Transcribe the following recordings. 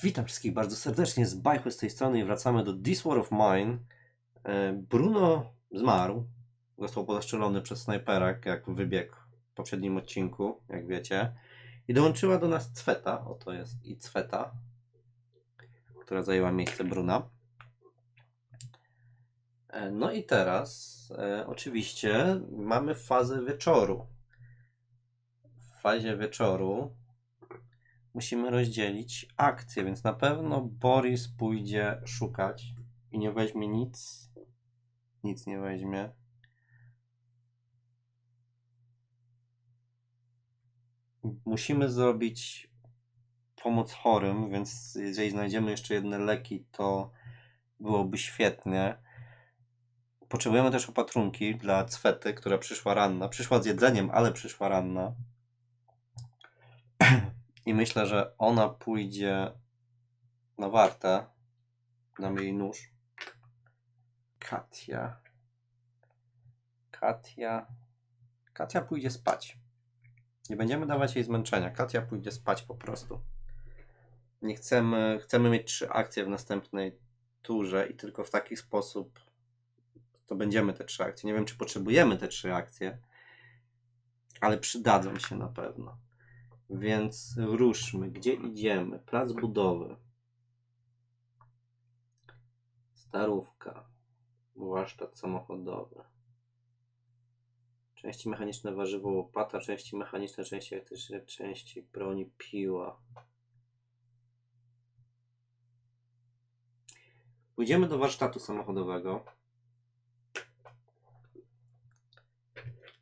Witam wszystkich bardzo serdecznie z Bajchu z tej strony i wracamy do This War of Mine. E, Bruno zmarł. Został postrzelony przez snajpera, jak wybiegł w poprzednim odcinku, jak wiecie. I dołączyła do nas Cweta. Oto jest i Cweta, która zajęła miejsce Bruna. E, No i teraz e, oczywiście mamy fazę wieczoru. W fazie wieczoru musimy rozdzielić akcje, więc na pewno Boris pójdzie szukać i nie weźmie nic. Nic nie weźmie. Musimy zrobić pomoc chorym, więc jeżeli znajdziemy jeszcze jedne leki, to byłoby świetnie. Potrzebujemy też opatrunki dla Cwety, która przyszła ranna. Przyszła z jedzeniem, ale przyszła ranna. I myślę, że ona pójdzie na wartę. Dam jej nóż. Katia. Katia. Katia pójdzie spać. Nie będziemy dawać jej zmęczenia. Katia pójdzie spać po prostu. Nie chcemy, chcemy mieć trzy akcje w następnej turze i tylko w taki sposób to będziemy te trzy akcje. Nie wiem, czy potrzebujemy te trzy akcje, ale przydadzą się na pewno. Więc ruszmy. Gdzie idziemy? Plac budowy. Starówka. Warsztat samochodowy. Części mechaniczne warzywo łopata, części mechaniczne, części elektryczne, części broni piła. Pójdziemy do warsztatu samochodowego.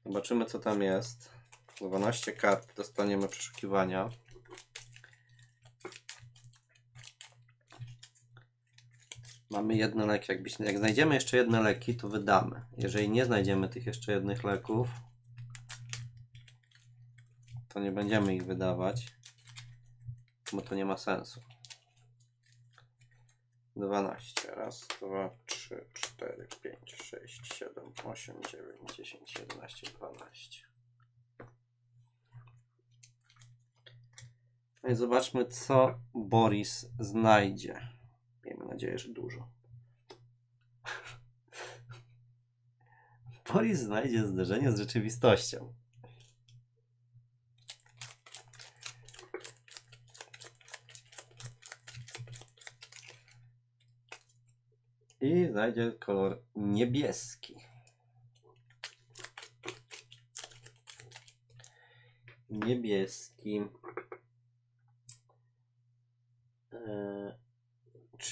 Zobaczymy co tam jest. 12 kart dostaniemy przeszukiwania. Mamy jedne leki. Jak, jak znajdziemy jeszcze jedne leki, to wydamy. Jeżeli nie znajdziemy tych jeszcze jednych leków, to nie będziemy ich wydawać, bo to nie ma sensu. 12. Raz, dwa, trzy, cztery, pięć, sześć, siedem, osiem, dziewięć, dziesięć, jedenaście, dwanaście. No i zobaczmy, co Boris znajdzie. Miejmy nadzieję, że dużo. Boris znajdzie zderzenie z rzeczywistością. I znajdzie kolor niebieski. Niebieski. E,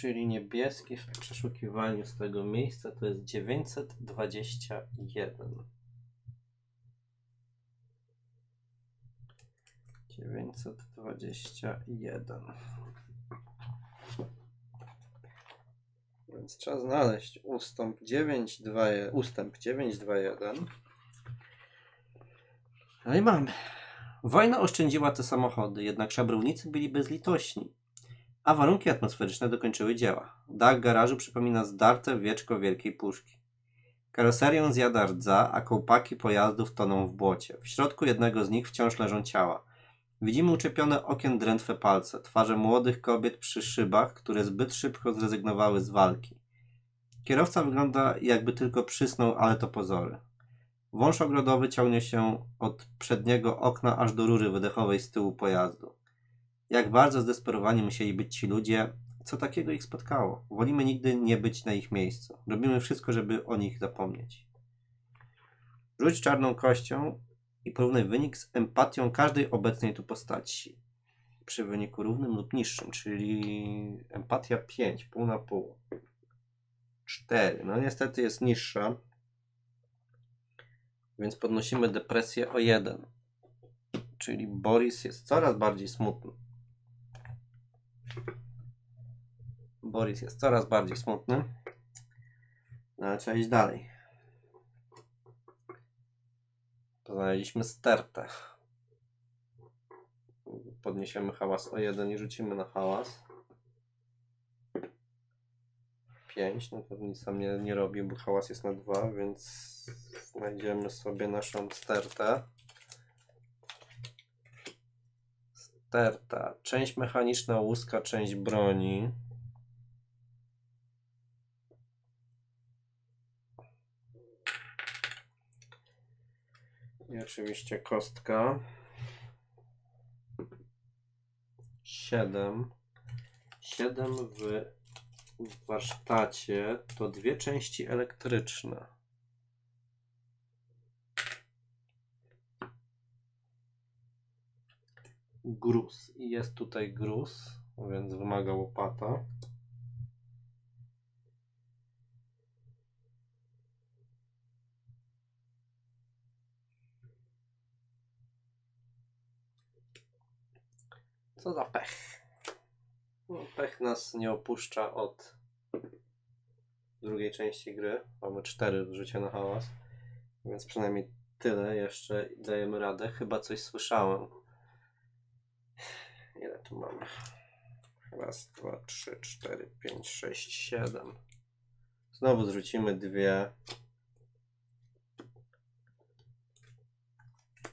czyli niebieski w przeszukiwaniu z tego miejsca to jest 921. 921. Więc trzeba znaleźć ustęp 921. Ustęp 921. No i mamy. Wojna oszczędziła te samochody, jednak szabrownicy byli bezlitośni, a warunki atmosferyczne dokończyły dzieła. Dach garażu przypomina zdarte wieczko wielkiej puszki. Karoserię zjada rdza, a kołpaki pojazdów toną w błocie. W środku jednego z nich wciąż leżą ciała. Widzimy uczepione okien drętwe palce, twarze młodych kobiet przy szybach, które zbyt szybko zrezygnowały z walki. Kierowca wygląda jakby tylko przysnął, ale to pozory. Wąż ogrodowy ciągnie się od przedniego okna aż do rury wydechowej z tyłu pojazdu. Jak bardzo zdesperowani musieli być ci ludzie, co takiego ich spotkało. Wolimy nigdy nie być na ich miejscu. Robimy wszystko, żeby o nich zapomnieć. Rzuć czarną kością i porównaj wynik z empatią każdej obecnej tu postaci. Przy wyniku równym lub niższym, czyli empatia 5, pół na pół. 4. No niestety jest niższa, więc podnosimy depresję o 1. Czyli Boris jest coraz bardziej smutny. Boris jest coraz bardziej smutny. No ale trzeba iść dalej. Znaleźliśmy stertę. Podniesiemy hałas o 1 i rzucimy na hałas. 5, no to nic tam nie, nie robi, bo hałas jest na 2, więc znajdziemy sobie naszą stertę. Sterta. Część mechaniczna łuska, część broni. I oczywiście kostka. 7. 7 w w warsztacie to dwie części elektryczne. Gruz. I jest tutaj gruz, więc wymaga łopata. Co za pech. No, pech nas nie opuszcza od drugiej części gry. Mamy cztery w życie na hałas. Więc przynajmniej tyle jeszcze dajemy radę. Chyba coś słyszałem. Ile tu mamy? Raz, dwa, trzy, cztery, pięć, sześć, siedem. Znowu zrzucimy dwie.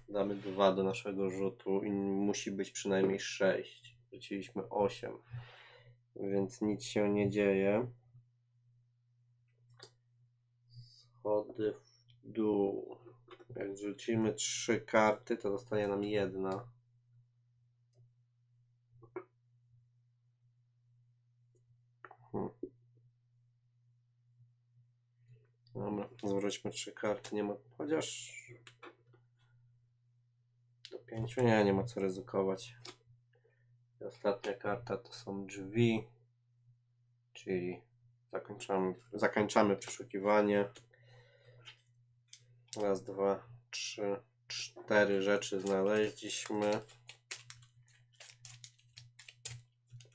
Damy dwa do naszego rzutu i musi być przynajmniej sześć. Rzuciliśmy osiem, więc nic się nie dzieje. Schody w dół. Jak rzucimy trzy karty, to zostanie nam jedna. Dobra, zwróćmy trzy karty. Nie ma. Chociaż. Do pięciu nie, nie ma co ryzykować. I ostatnia karta to są drzwi. Czyli zakończamy, zakończamy przeszukiwanie. Raz, dwa, trzy, cztery rzeczy znaleźliśmy.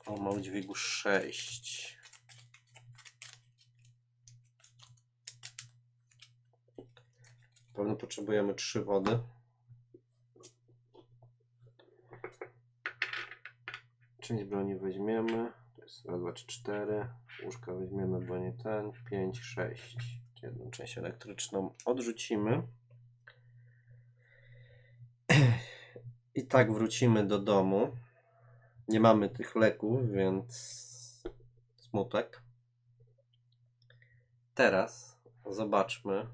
O, mam dźwigu 6. Pewno potrzebujemy trzy wody. Część broni weźmiemy. To jest raz, dwa, trzy, cztery. Łóżka weźmiemy, bo nie ten. Pięć, sześć. Jedną część elektryczną odrzucimy. I tak wrócimy do domu. Nie mamy tych leków, więc smutek. Teraz zobaczmy,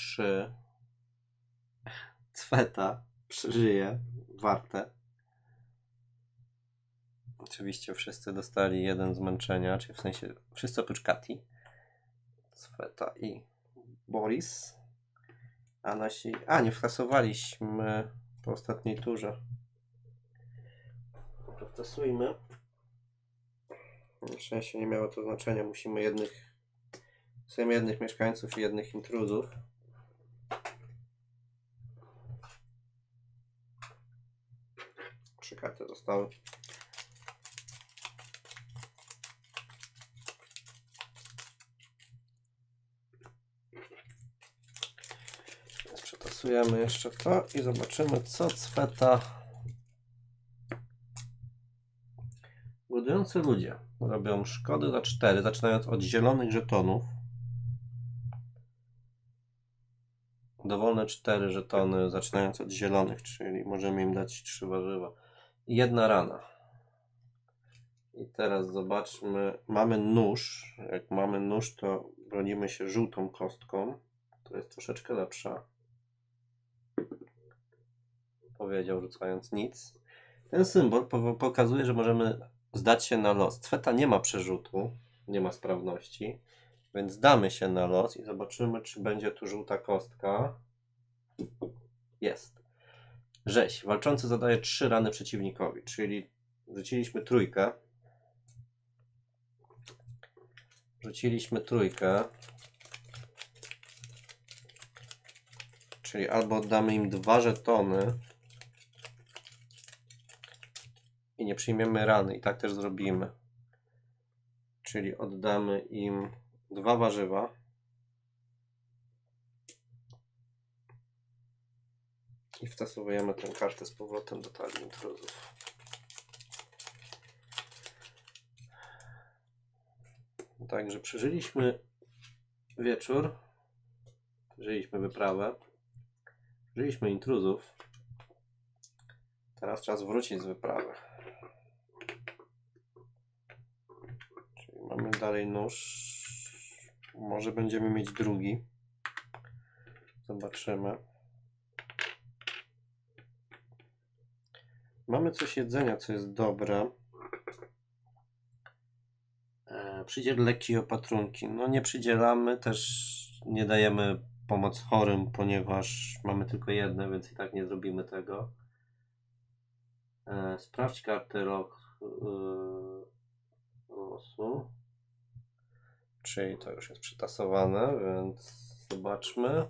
czy Cweta przeżyje warte. Oczywiście wszyscy dostali jeden zmęczenia, czyli w sensie wszyscy oprócz Kati. Cweta i Boris. A nasi. A, nie wkasowaliśmy po ostatniej turze. Protestujmy. Na szczęście nie miało to znaczenia. Musimy jednych. Chcemy jednych mieszkańców i jednych intruzów. Trzy karty zostały. Przetasujemy jeszcze to i zobaczymy, co Cweta. Budujący ludzie robią szkody za 4, zaczynając od zielonych żetonów. Dowolne 4 żetony, zaczynając od zielonych, czyli możemy im dać 3 warzywa. Jedna rana. I teraz zobaczmy. Mamy nóż. Jak mamy nóż, to bronimy się żółtą kostką. To jest troszeczkę lepsza. Powiedział, rzucając nic. Ten symbol po- pokazuje, że możemy zdać się na los. Cweta nie ma przerzutu, nie ma sprawności, więc damy się na los i zobaczymy, czy będzie tu żółta kostka. Jest. Rzeź. Walczący zadaje trzy rany przeciwnikowi, czyli rzuciliśmy trójkę. Rzuciliśmy trójkę. Czyli albo oddamy im dwa żetony i nie przyjmiemy rany. I tak też zrobimy. Czyli oddamy im dwa warzywa. I wtasowujemy tę kartę z powrotem do talii intruzów. Także przeżyliśmy wieczór. Przeżyliśmy wyprawę. Przeżyliśmy intruzów. Teraz czas wrócić z wyprawy. Czyli mamy dalej nóż. Może będziemy mieć drugi. Zobaczymy. Mamy coś jedzenia, co jest dobre. E, Przydziel leki opatrunki. No nie przydzielamy, też nie dajemy pomoc chorym, ponieważ mamy tylko jedne, więc i tak nie zrobimy tego. E, Sprawdź kartę rok yy, losu. Czyli to już jest przetasowane, więc zobaczmy.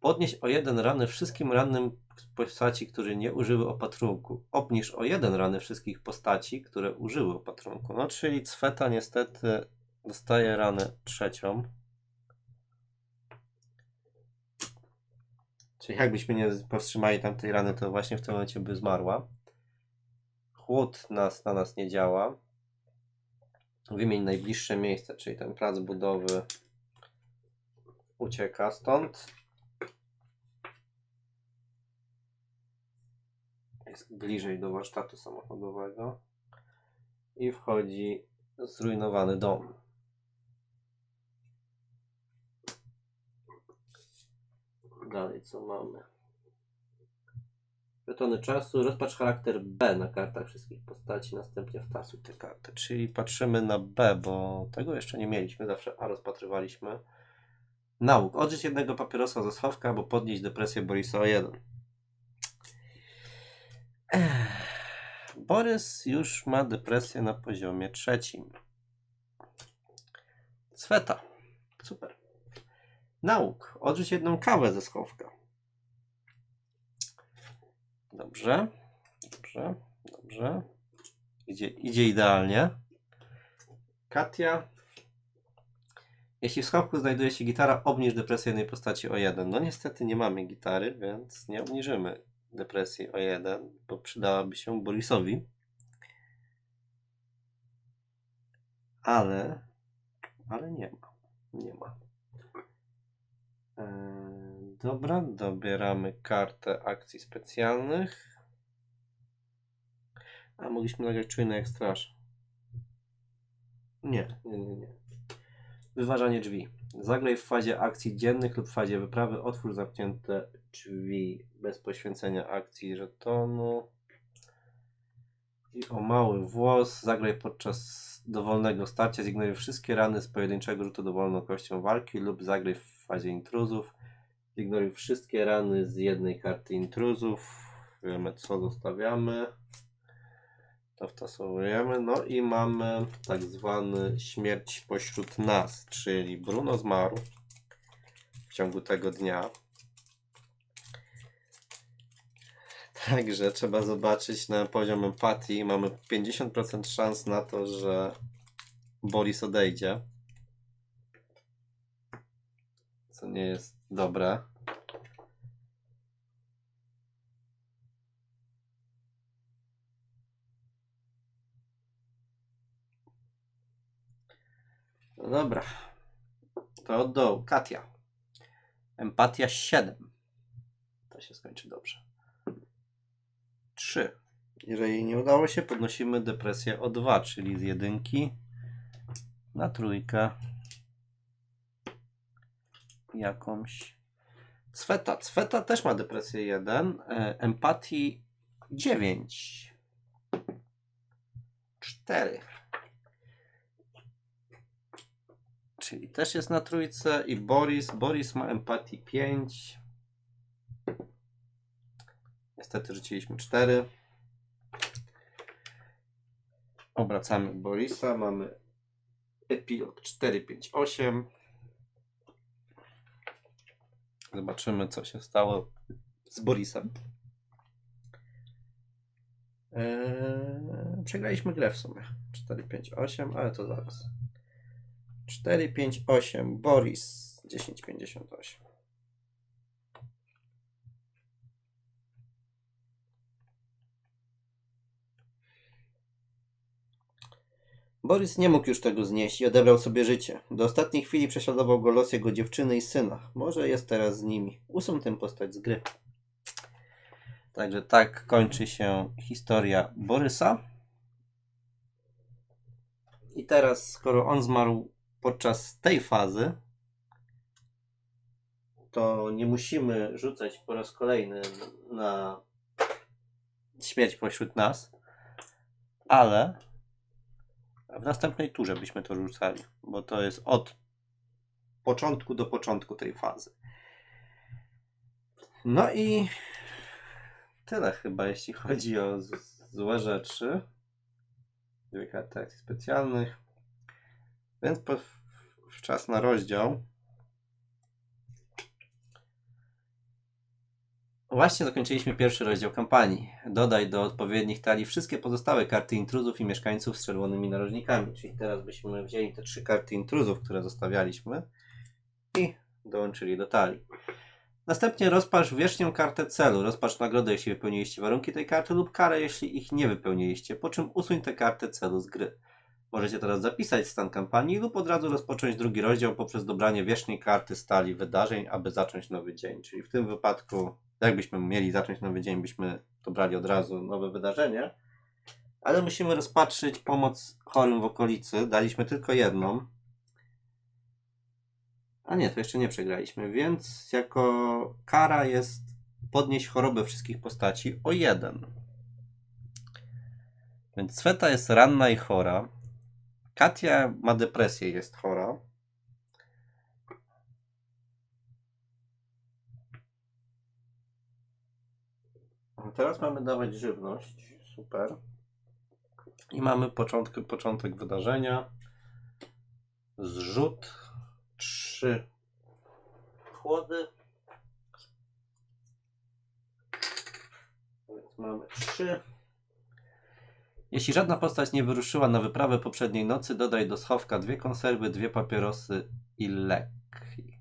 Podnieś o jeden rany wszystkim rannym postaci, które nie użyły opatrunku. Obniż o jeden rany wszystkich postaci, które użyły opatrunku. No, czyli Cweta niestety dostaje ranę trzecią. Czyli jakbyśmy nie powstrzymali tamtej rany, to właśnie w tym momencie by zmarła. Chłód nas, na nas nie działa. Wymień najbliższe miejsce, czyli ten plac budowy ucieka stąd. Jest bliżej do warsztatu samochodowego. I wchodzi zrujnowany dom. Dalej co mamy? Betony czasu, rozpacz charakter B na kartach wszystkich postaci, następnie wtasuj te karty. Czyli patrzymy na B, bo tego jeszcze nie mieliśmy, zawsze A rozpatrywaliśmy. Nauk. Odżyć jednego papierosa ze schowka, albo podnieść depresję Borisa o jeden. Borys już ma depresję na poziomie trzecim. Sweta. Super. Nauk. Odrzuć jedną kawę ze schowka. Dobrze. Dobrze. Dobrze. Idzie, idzie idealnie. Katia. Jeśli w schowku znajduje się gitara, obniż depresję jednej postaci o jeden. No niestety nie mamy gitary, więc nie obniżymy depresji o jeden, bo przydałaby się Borisowi. Ale, ale nie ma. Nie ma. Eee, Dobra, dobieramy kartę akcji specjalnych. A mogliśmy nagrać czujny jak straż. Nie, nie, nie, nie. Wyważanie drzwi. Zagraj w fazie akcji dziennych lub fazie wyprawy. Otwórz zamknięte drzwi bez poświęcenia akcji żetonu. I o mały włos. Zagraj podczas dowolnego starcia. Zignoruj wszystkie rany z pojedynczego rzutu dowolną kością walki lub zagraj w fazie intruzów. Zignoruj wszystkie rany z jednej karty intruzów. Wiemy co zostawiamy. To. No i mamy tak zwany śmierć pośród nas, czyli Bruno zmarł w ciągu tego dnia. Także trzeba zobaczyć na poziom empatii. Mamy 50% szans na to, że Boris odejdzie. Co nie jest dobre. No dobra. To od dołu. Katia. Empatia 7. To się skończy dobrze. 3. Jeżeli nie udało się, podnosimy depresję o 2, czyli z jedynki na trójkę. Jakąś. Cweta. Cweta też ma depresję 1. E, empatii 9. 4. Czyli też jest na trójce i Boris. Boris ma empatii 5. Niestety rzuciliśmy 4. Obracamy Borisa. Mamy epilog 4, 5, 8. Zobaczymy, co się stało z Borisem. Eee, przegraliśmy grę w sumie. 4, 5, 8, ale to zaraz. 4, 5, 8. Boris 10, 58. Borys nie mógł już tego znieść i odebrał sobie życie. Do ostatniej chwili prześladował go los jego dziewczyny i syna. Może jest teraz z nimi. Usuń tę postać z gry. Także tak kończy się historia Borysa. I teraz, skoro on zmarł podczas tej fazy, to nie musimy rzucać po raz kolejny na śmierć pośród nas, ale w następnej turze byśmy to rzucali, bo to jest od początku do początku tej fazy. No i tyle chyba, jeśli chodzi o złe rzeczy. Dwie karty akcji specjalnych. Więc po, czas na rozdział. Właśnie zakończyliśmy pierwszy rozdział kampanii. Dodaj do odpowiednich talii wszystkie pozostałe karty intruzów i mieszkańców z czerwonymi narożnikami. Czyli teraz byśmy wzięli te trzy karty intruzów, które zostawialiśmy i dołączyli do talii. Następnie rozpasz wierzchnią kartę celu. Rozpasz nagrodę, jeśli wypełniliście warunki tej karty lub karę, jeśli ich nie wypełniliście, po czym usuń tę kartę celu z gry. Możecie teraz zapisać stan kampanii lub od razu rozpocząć drugi rozdział poprzez dobranie wierzchniej karty stali wydarzeń, aby zacząć nowy dzień. Czyli w tym wypadku, jakbyśmy mieli zacząć nowy dzień, byśmy dobrali od razu nowe wydarzenie. Ale musimy rozpatrzyć pomoc chorym w okolicy. Daliśmy tylko jedną. A nie, to jeszcze nie przegraliśmy, więc jako kara jest podnieść chorobę wszystkich postaci o jeden. Więc Sweta jest ranna i chora. Katia ma depresję, jest chora. A Teraz mamy dawać żywność. Super. I mamy początek, początek wydarzenia. Zrzut. Trzy chłody. Więc mamy trzy. Jeśli żadna postać nie wyruszyła na wyprawę poprzedniej nocy, dodaj do schowka dwie konserwy, dwie papierosy i leki.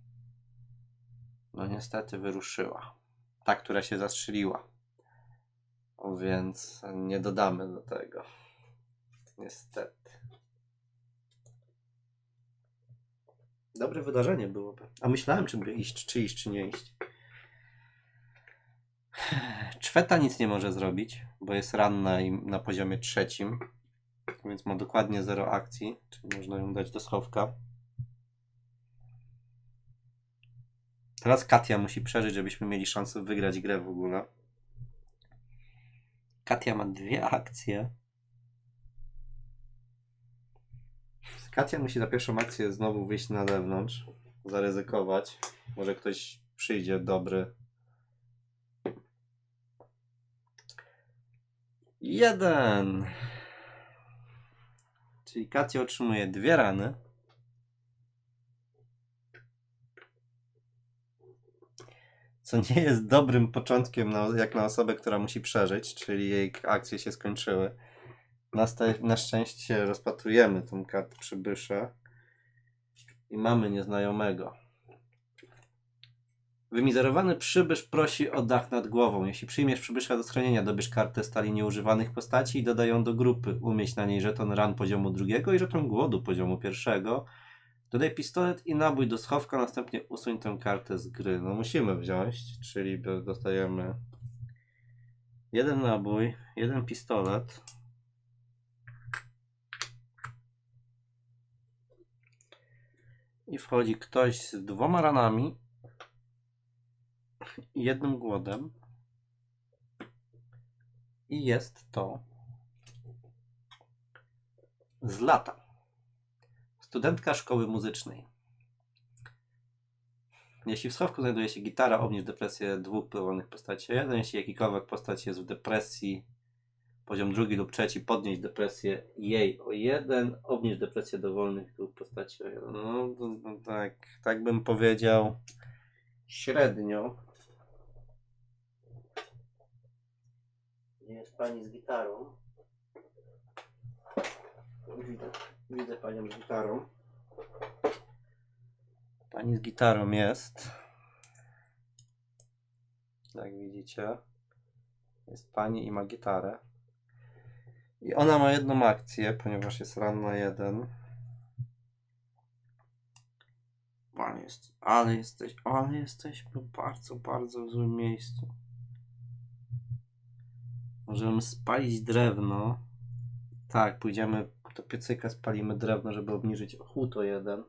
No niestety wyruszyła. Ta, która się zastrzeliła. Więc nie dodamy do tego. Niestety. Dobre wydarzenie byłoby. A myślałem, czy iść, czy iść, czy nie iść. Czweta nic nie może zrobić, bo jest ranna i na poziomie trzecim, więc ma dokładnie zero akcji, czyli można ją dać do schowka. Teraz Katia musi przeżyć, żebyśmy mieli szansę wygrać grę w ogóle. Katia ma dwie akcje. Katia musi za pierwszą akcję znowu wyjść na zewnątrz, zaryzykować. Może ktoś przyjdzie dobry. Jeden. Czyli Katia otrzymuje dwie rany. Co nie jest dobrym początkiem na, jak na osobę, która musi przeżyć, czyli jej akcje się skończyły. Na, na szczęście rozpatrujemy tą kartę przybysza i mamy nieznajomego. Wymizerowany przybysz prosi o dach nad głową. Jeśli przyjmiesz przybysza do schronienia, dobierz kartę stali nieużywanych postaci i dodaj ją do grupy. Umieść na niej żeton ran poziomu drugiego i żeton głodu poziomu pierwszego. Dodaj pistolet i nabój do schowka, następnie usuń tę kartę z gry. No musimy wziąć, czyli do- dostajemy jeden nabój, jeden pistolet. I wchodzi ktoś z dwoma ranami jednym głodem. I jest to z lata. Studentka szkoły muzycznej. Jeśli w schowku znajduje się gitara, obniż depresję dwóch pływalnych postaci o jeden. Jeśli jakikolwiek postać jest w depresji, poziom drugi lub trzeci, podnieś depresję jej o jeden, obniż depresję dowolnych dwóch postaci o jeden. No, to, to, tak, tak bym powiedział średnio. Jest pani z gitarą? Widzę, widzę panią z gitarą. Pani z gitarą jest. Jak widzicie. Jest pani i ma gitarę. I ona ma jedną akcję, ponieważ jest ranna jeden. Ale, jest, ale jesteś, ale jesteśmy bardzo, bardzo w złym miejscu. Możemy spalić drewno. Tak, pójdziemy do piecyka, spalimy drewno, żeby obniżyć chłód o jeden.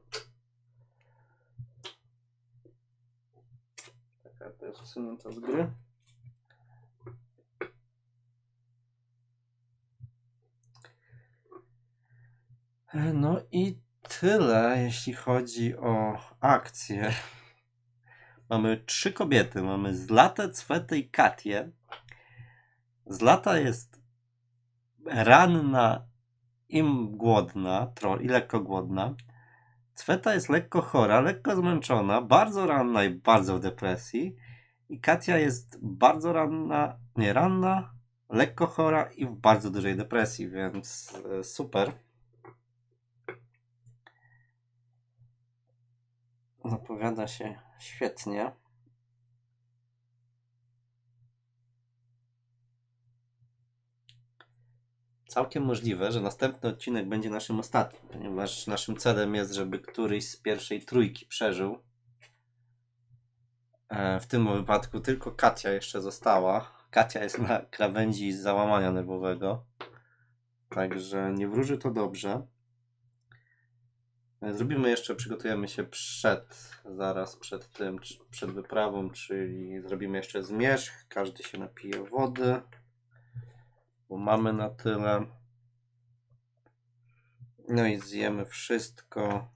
Taka to jest usunięta z gry. No i tyle, jeśli chodzi o akcje. Mamy trzy kobiety. Mamy Zlatę, Cwetę i Katię. Zlata jest ranna i głodna, tro, i lekko głodna. Cweta jest lekko chora, lekko zmęczona, bardzo ranna i bardzo w depresji. I Katia jest bardzo ranna, nie ranna, lekko chora i w bardzo dużej depresji, więc e, super. Zapowiada się świetnie. Całkiem możliwe, że następny odcinek będzie naszym ostatnim, ponieważ naszym celem jest, żeby któryś z pierwszej trójki przeżył. E, W tym wypadku tylko Katia jeszcze została. Katia jest na krawędzi załamania nerwowego. Także nie wróży to dobrze. E, Zrobimy jeszcze, przygotujemy się przed, zaraz przed tym, przed wyprawą, czyli zrobimy jeszcze zmierzch, każdy się napije wody, bo mamy na tyle. No i zjemy wszystko.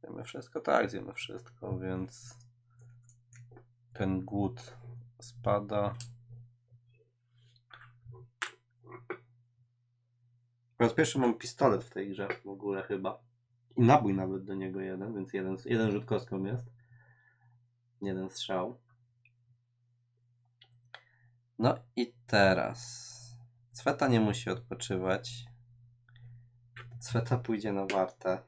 Zjemy wszystko, tak, zjemy wszystko, więc ten głód spada. Po raz pierwszy mam pistolet w tej grze w ogóle chyba. I nabój nawet do niego jeden, więc jeden, jeden rzut kostką jest. Jeden strzał. No i teraz. Cweta nie musi odpoczywać. Cweta pójdzie na wartę.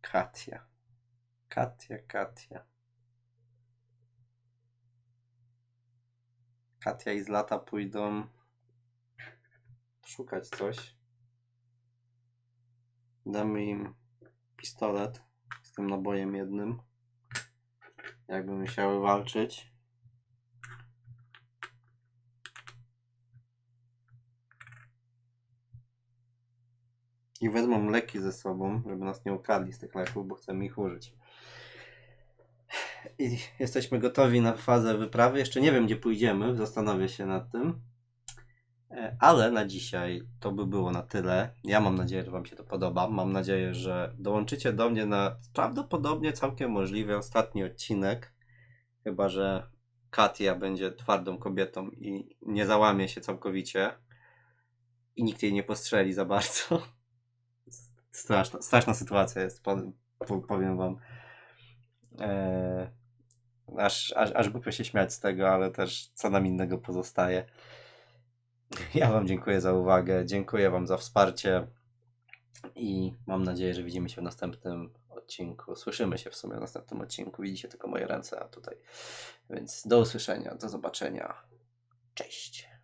Katia. Katia, Katia. Katia i Zlata pójdą szukać coś. Damy im pistolet z tym nabojem jednym. Jakby musiały walczyć. I wezmą leki ze sobą, żeby nas nie ukradli z tych leków, bo chcemy ich użyć. I jesteśmy gotowi na fazę wyprawy. Jeszcze nie wiem, gdzie pójdziemy, zastanowię się nad tym. E, Ale na dzisiaj to by było na tyle. Ja mam nadzieję, że Wam się to podoba. Mam nadzieję, że dołączycie do mnie na prawdopodobnie całkiem możliwy ostatni odcinek. Chyba, że Katia będzie twardą kobietą i nie załamie się całkowicie. I nikt jej nie postrzeli za bardzo. Straszna, straszna sytuacja jest, powiem, Wam. Eee, aż, aż, aż głupio się śmiać z tego, ale też co nam innego pozostaje. Ja Wam dziękuję za uwagę, dziękuję Wam za wsparcie i mam nadzieję, że widzimy się w następnym odcinku. Słyszymy się w sumie w następnym odcinku. Widzicie tylko moje ręce, tutaj. Więc do usłyszenia, do zobaczenia. Cześć.